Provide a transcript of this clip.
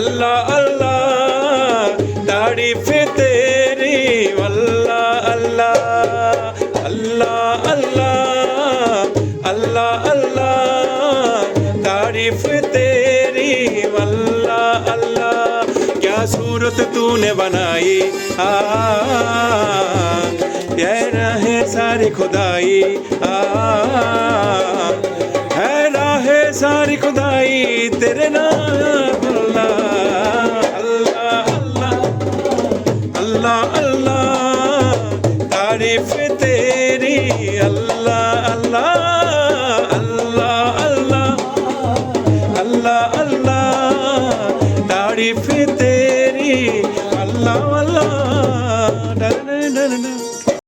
अल्लाह अल्लाह तारीफ़ तेरी, अल्लाह अल्लाह अल्लाह अल्लाह अल्लाह अल्लाह तारीफ़ तेरी, अल्लाह अल्लाह, क्या सूरत तूने बनाई? आ है सारी खुदाई, आ, है सारी खुदाई, तेरे नाम अल्लाह अल्लाह अल्लाह तारीफ़ तेरी अल्लाह अल्लाह अल्लाह अल्लाह अल्लाह अल्लाह तारीफ़ तेरी अल्लाह अल्लाह